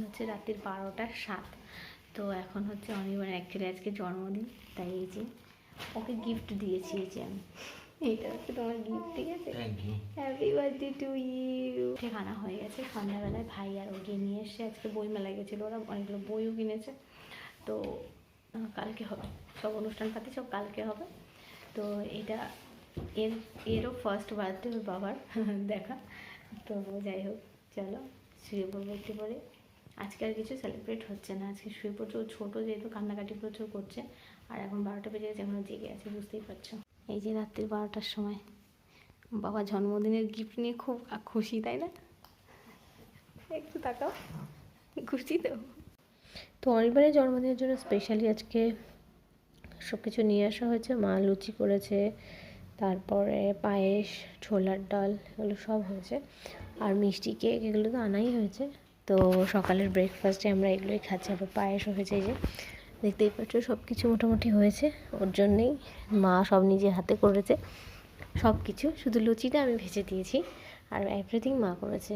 হচ্ছে রাত্রির বারোটা সাত। তো এখন হচ্ছে অনির্বাণ অ্যাকচুয়ালি আজকে জন্মদিন তাই এই যে ওকে গিফট দিয়েছি এই যে আমি। এইটা হচ্ছে তোমার গিফট ঠিক আছে? হ্যাপি বার্থডে টু ইউ খানা হয়ে গেছে। সন্ধ্যাবেলায় ভাই আর ওকে নিয়ে এসে আজকে বই মেলায় গেছিল। ওরা অনেকগুলো বইও কিনেছে। তো কালকে হবে। সব অনুষ্ঠান পাতি সব কালকে হবে। তো এটা এর এরও ফার্স্ট বার্থডে ওর বাবার দেখা। তো যাই হোক চলো শুয়ে পড়ব একটু পরে। আজকে আর কিছু সেলিব্রেট হচ্ছে না। আজকে শুয়ে ও ছোটো যেহেতু কান্নাকাটি প্রচুর করছে। আর এখন বারোটা বেজে গেছে এখনও জেগে আছে, বুঝতেই পারছ। এই যে রাত্রি বারোটার সময়। বাবা, জন্মদিনের গিফট নিয়ে খুব খুশি, তাই না? একটু তাকাও। খুশি তো। তো অনির্বাণের জন্মদিনের জন্য স্পেশালি আজকে সব কিছু নিয়ে আসা হয়েছে। মা লুচি করেছে, তারপরে পায়েস, ছোলার ডাল, এগুলো সব হয়েছে। আর মিষ্টি কেক, এগুলো তো আনাই হয়েছে। তো সকালের ব্রেকফাস্টে আমরা এগুলোই খাচ্ছি। আবার পায়েসও হয়েছে যে, দেখতেই পাচ্ছ সব কিছু মোটামুটি হয়েছে ওর জন্যেই। মা সব নিজে হাতে করেছে সব কিছু শুধু লুচিটা আমি ভেজে দিয়েছি আর এভরিথিং মা করেছে।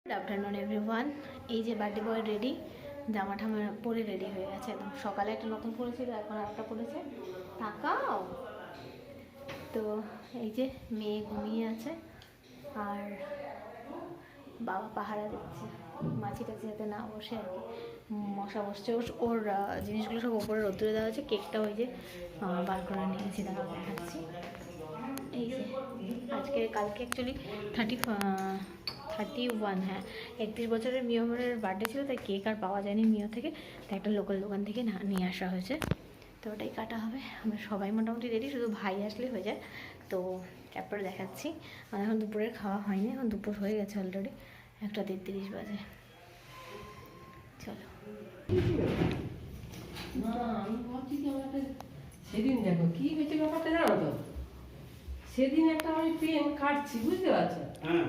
গুড আফটারনুন এভরিওয়ান এই যে বার্থডে বয় রেডি জামা ঠামা পরে রেডি হয়ে গেছে একদম। সকালে একটা নতুন পরেছিল, এখন আরেকটা পরেছে। তাকাও। তো এই যে মেয়ে ঘুমিয়ে আছে আর বাবা পাহারা দিচ্ছে। মাছি টাছি যাতে না বসে আর কি। মশা বসছে। ওর জিনিসগুলো সব ওপরে রোদ্দুরে দেওয়া হচ্ছে কেকটা ওই যে বার করে নিয়েছি দাঁড়াও দেখাচ্ছি এই যে, আজকে, কালকে অ্যাকচুয়ালি থার্টি থার্টি ওয়ান হ্যাঁ। একত্রিশ বছরের মিয়মরের বার্থডে ছিল, তাই কেক আর পাওয়া যায়নি মিও থেকে। তাই একটা লোকাল দোকান থেকে না নিয়ে আসা হয়েছে। তো ওটাই কাটা হবে। আমরা সবাই মোটামুটি রেডি শুধু ভাই আসলে হয়ে যায়। তো, তারপরে দেখাচ্ছি। আর এখন দুপুরের খাওয়া হয়নি। এখন দুপুর হয়ে গেছে অলরেডি একটা তেত্রিশ বাজে। চলো। না আমি ভাবছি কি আমার একটা সেদিন দেখো কি হয়েছে ব্যাপারটা জানো তো? সেদিন একটা আমি পেন কাটছি বুঝতে পারছ? হ্যাঁ।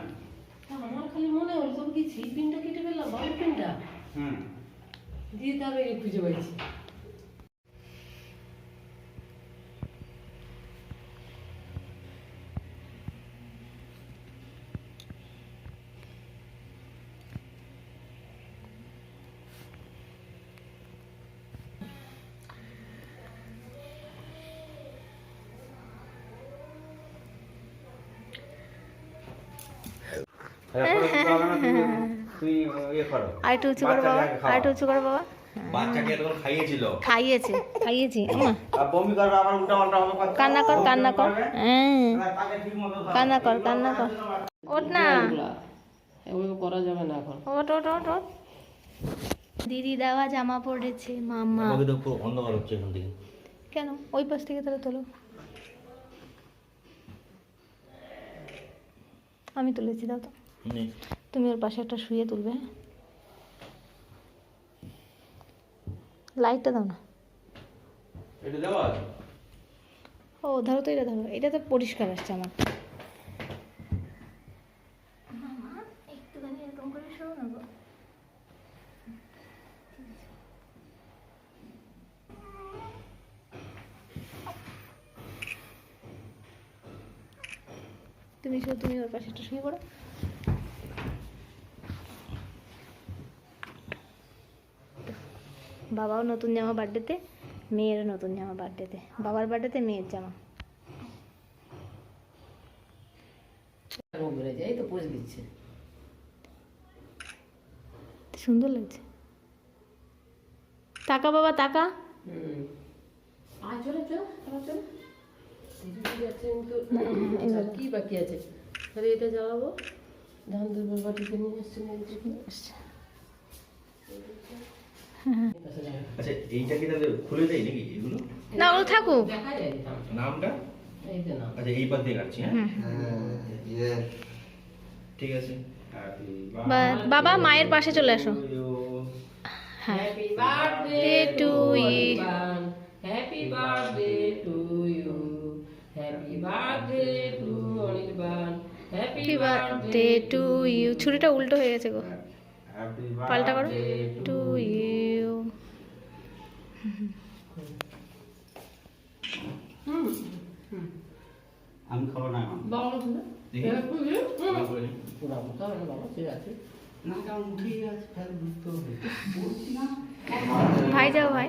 তা আমার খালি মনে হলো তবে কি সেই পিনটা কেটে ফেললাম বাবার পিনটা? হুম। দিয়ে তারপরে খুঁজে পাইছি আর একটু উঁচু করো বাবা আর একটু উঁচু করো বাবা। বাচ্চাকে তখন খাইয়েছিল। খাইয়েছে খাইয়েছি। আমা বমি করবে আবার উল্টা পাল্টা হবে কান্না কর কান্না কর। হ্যাঁ। কান্না কর কান্না কর। ওঠ না। এগুলো করা যাবে না এখন। ওট ওট ওট ওট দিদি দেওয়া জামা পড়েছে মামা। আমাকে তো পুরো অন্ধকার হচ্ছে এখান থেকে। কেন? ওই পাশ থেকে তাহলে তোলো। আমি তুলেছি দাও তো। তুমি ওর পাশে একটা শুয়ে তুলবে হ্যাঁ? লাইটটা দাও না। ও ধরো তো এটা ধরো। এটা তো পরিষ্কার আসছে আমার। তুমি শো তুমি ওর পাশে একটা শুয়ে পড়ো। বাবাও নতুন জামা বার্থডেতে মেয়েরও নতুন জামা বার্থডেতে বাবার বার্থডেতে মেয়ের জামা। সুন্দর লাগছে। টাকা বাবা টাকা? কি বাকি আছে? তাহলে এটা জ্বালাবো। ধান দুর্বল বাটিতে নিয়ে আচ্ছা এইটা কি তাহলে খুলে দেয় নাকি এগুলো? না ওগুলো থাকুক। নামটা? আচ্ছা এই পাত দিয়ে কাটছি হ্যাঁ? ঠিক আছে। বা- বাবা মায়ের পাশে চলে আসো। Happy birthday to you. You happy birthday to you happy birthday to Anirban happy happy birthday to you ছুরিটা উল্টো হয়ে গেছে গো। পাল্টা করো। টু ইউ আমি খাব না এখন। বাবা ভাই যাও ভাই?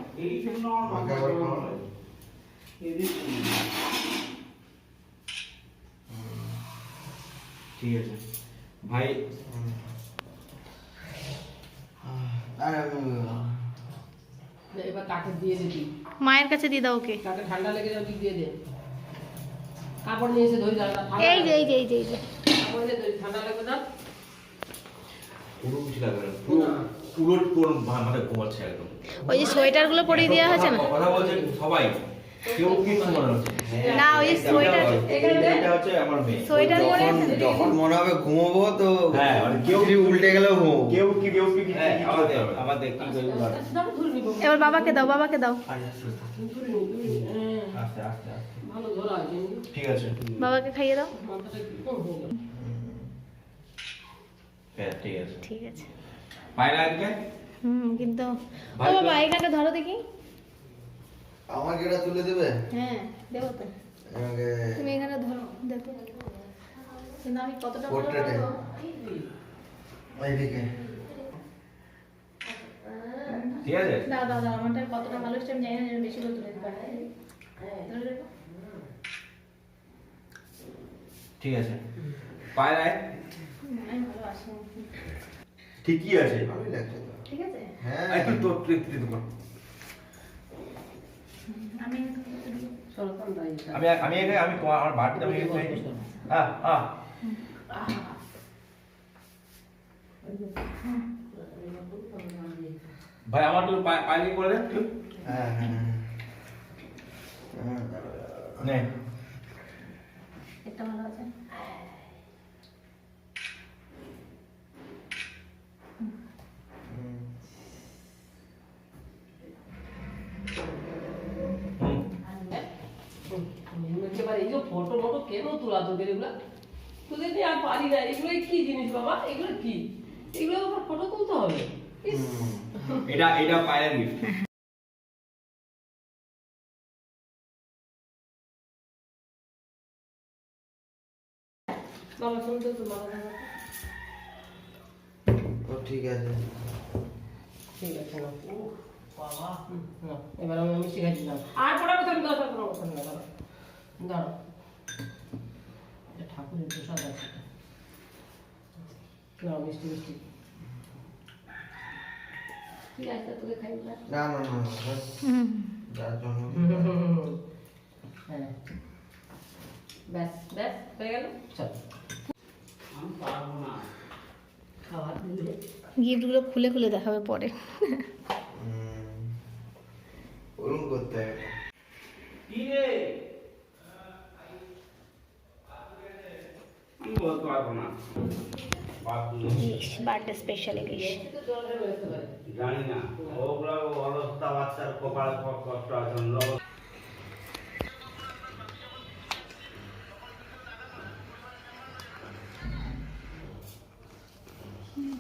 ঠিক আছে। ভাই আরে এবার কাকে দিয়ে দিবি মায়ের কাছে দিয়ে দাও ওকে। কাকে ঠান্ডা লেগে তুই দিয়ে দে। কাপড় নিয়ে এসে ধরে এই যে এই যে এই যে এই যে। কাপড় নিয়ে ধরে ঠান্ডা লাগবে না পুরো কিছু লাগবে না পুরো পুরো মানে ঘুমাচ্ছে একদম। ওই যে সোয়েটারগুলো পরিয়ে দেওয়া হয়েছে না? কথা বলছে সবাই। কেউ কিছু মনে হচ্ছে না। ওই সোয়েটার এটা হচ্ছে আমার মেয়ে। সোয়েটার পরে যখন আছে? যখন মনে হবে ঘুমোবো তো হ্যাঁ, কেউ- কেউ উল্টে গেলেও ঘুমোবো। কেউ কি কেউ কি কি হ্যাঁ, আমাদের আমাদের- আমাদের কি করবে? বল? ধরে নিব। এবার বাবাকে দাও বাবাকে দাও। ধরে নিব ধরে নিব হ্যাঁ আস্তে আস্তে আস্তে ভালো ধরা ঠিক আছে। বাবাকে খাইয়ে দাও। কি হয়ে গেল। হ্যাঁ ঠিক আছে। ঠিক আছে। পায়রা আজকে হুম কিন্তু ও বাবা এখানটা ধরো দেখি। আমাকে এটা তুলে দেবে? হ্যাঁ দেবো তো। তুমি এখানে ধরো দেখো। কিন্তু আমি কতটা পোর্ট্রেটে। ঠিক আছে? আমারটা কতটা ভালো হচ্ছে আমি জানি না বেশি করে তুলে দিতে পারি। ঠিক আছে। ঠিকই আছে ঠিক আছে? হ্যাঁ। একটু তো আমি আমি এখানে আমি তোমার আমার বাড়িতে আমি হ্যাঁ হ্যাঁ ভাই আমার তো পা- পায়রি করে দেন একটু। হ্যাঁ হ্যাঁ হ্যাঁ নে একটা ভালো আছে হুম। একেবারে এই যে ফটো মটো কেন তোলা তোদের এগুলা? তোদের নিয়ে আর পারি না এগুলো কি জিনিস বাবা? এগুলো কি? এগুলো আবার ফটো তুলতে হবে? এটা এটা পায়রা গিফট বাবা শুনতে তো বাবা। ঠিক আছে। ঠিক আছে না বাবা। এবার আমি মিষ্টি আর পড়াবে তুমি দরকার কোনো কথা দাঁড়াও এটা ঠাকুরের প্রসাদ আছে এটা। নাও, মিষ্টি মিষ্টি ঠিক আছে তোকে খাই না না না না না, যার জন্য হ্যাঁ ব্যাস ব্যাস হয়ে গেল চল খাবার দিলে গিফটগুলো খুলে খুলে দেখাবে পরে। ওরম করতে হবে কি রে আমি বলতে পারব না ইলিশ বার্থডে স্পেশাল ইলিশ। জলে বেরোতে পারে জানি না ওগুলো অলস্তা বাচ্চার কপালে কষ্ট আছে লোক।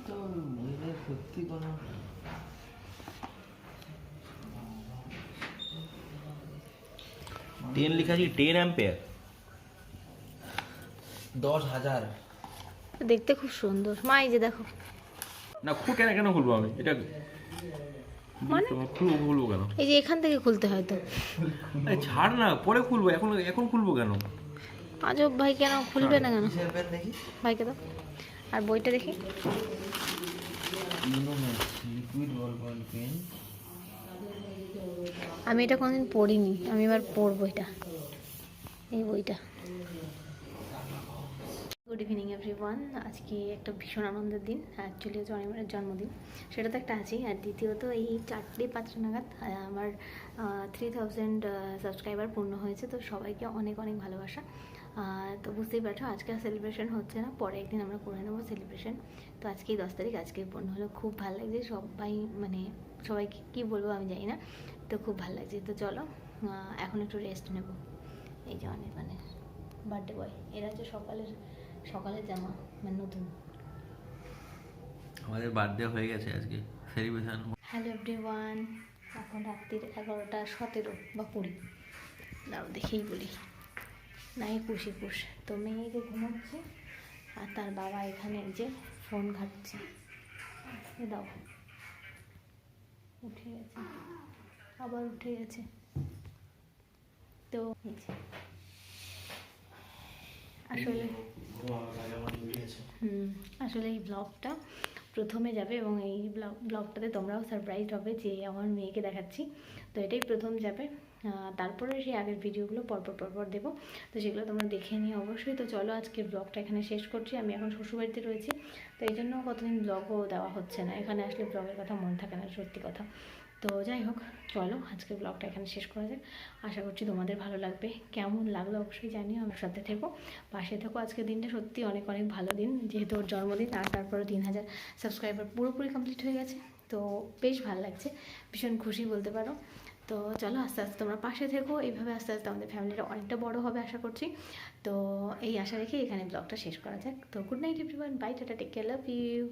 তো মেয়েদের সত্যি কোনো টেন লেখা আছে টেন অ্যাম্পেয়ার। দশ হাজার। দেখতে খুব সুন্দর। মা এই যে দেখো। না খুব কেন কেন খুলবো আমি? এটা মানে? খুলবো খুলবো কেন? এই যে এখান থেকে খুলতে হয় তো। আরে ছাড় না পরে খুলবো। এখন এখন খুলবো কেন? আজব ভাই কেন খুলবে না কেন? ভাইকে দাও। আর বইটা দেখি। আমি এটা কোনোদিন পড়িনি। আমি এবার পড়ব এটা। এই বইটা। গুড ইভিনিং এভরিওয়ান আজকে একটা ভীষণ আনন্দের দিন অ্যাকচুয়ালি হচ্ছে অনিমের জন্মদিন। সেটা তো একটা আছেই। আর দ্বিতীয়ত এই চারটে পাঁচটা নাগাদ আমার থ্রি থাউজেন্ড সাবস্ক্রাইবার পূর্ণ হয়েছে, তো সবাইকে অনেক অনেক ভালোবাসা। তো বুঝতেই পারছ আজকে সেলিব্রেশন হচ্ছে না, পরে একদিন আমরা করে নেব সেলিব্রেশন তো আজকেই দশ তারিখ আজকেই পূর্ণ হলো। খুব ভালো লাগছে, সবাই মানে সবাইকে কী বলব আমি জানি না, তো খুব ভালো লাগছে। তো চলো এখন একটু রেস্ট নেব। এই যে অনেক মানে বার্থডে বয় এরা হচ্ছে সকালের সকালের জামা মানে নতুন। আমাদের বার্থডে হয়ে গেছে আজকে সেলিব্রেশন হ্যালো এভরিওয়ান এখন রাত্রির এগারোটা সতেরো বা কুড়ি। দাও দেখেই বলি। না একুশ একুশ। তো মেয়ে যে ঘুমাচ্ছে আর তার বাবা এখানে যে ফোন ঘাটছে। এ দাও। উঠে গেছে। আবার উঠে গেছে। তো। আসলে হুম, আসলে এই ব্লগটা প্রথমে যাবে এবং এই ব্লগ ব্লগটাতে তোমরাও সারপ্রাইজ হবে যে আমার মেয়েকে দেখাচ্ছি। তো এটাই প্রথম যাবে। তারপরে সেই আগের ভিডিওগুলো পরপর পরপর দেবো। তো সেগুলো তোমরা দেখে নিয়ে অবশ্যই। তো চলো আজকে ব্লগটা এখানে শেষ করছি। আমি এখন শ্বশুরবাড়িতে রয়েছি। তো এই জন্য কতদিন ব্লগও দেওয়া হচ্ছে না। এখানে আসলে ব্লগের কথা মনে থাকে না সত্যি কথা। তো যাই হোক, চলো আজকের ব্লগটা এখানে শেষ করা যাক। আশা করছি তোমাদের ভালো লাগবে। কেমন লাগল অবশ্যই জানিও, আমার সাথে থেকো। পাশে থেকো আজকের দিনটা। সত্যি অনেক অনেক ভালো দিন, যেহেতু ওর জন্মদিন, আর তারপরে তিন হাজার সাবস্ক্রাইবার পুরোপুরি কমপ্লিট হয়ে গেছে। তো বেশ ভালো লাগছে। ভীষণ খুশি বলতে পারো। তো চলো আস্তে আস্তে তোমরা পাশে থেকো। এইভাবে আস্তে আস্তে আমাদের ফ্যামিলিটা অনেকটা বড় হবে, আশা করছি। তো এই আশা রেখে এখানে ব্লগটা শেষ করা যাক। তো good night everyone bye tata take care love you